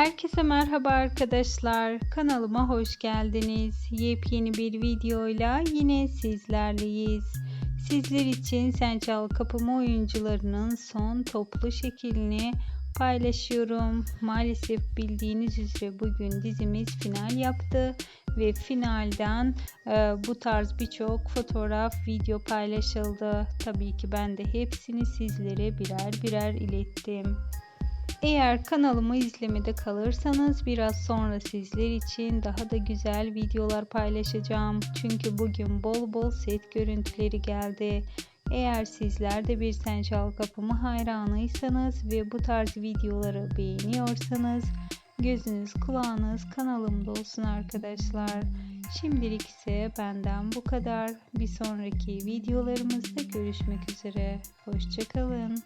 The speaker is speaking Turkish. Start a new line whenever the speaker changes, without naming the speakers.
Herkese merhaba arkadaşlar. Kanalıma hoş geldiniz. Yepyeni bir videoyla yine sizlerleyiz. Sizler için Sen Çal Kapımı oyuncularının son toplu şeklini paylaşıyorum. Maalesef bildiğiniz üzere bugün dizimiz final yaptı ve finalden e, bu tarz birçok fotoğraf, video paylaşıldı. Tabii ki ben de hepsini sizlere birer birer ilettim. Eğer kanalımı izlemede kalırsanız biraz sonra sizler için daha da güzel videolar paylaşacağım. Çünkü bugün bol bol set görüntüleri geldi. Eğer sizler de bir Sen Çal Kapımı hayranıysanız ve bu tarz videoları beğeniyorsanız gözünüz kulağınız kanalımda olsun arkadaşlar. Şimdilik ise benden bu kadar. Bir sonraki videolarımızda görüşmek üzere. Hoşçakalın.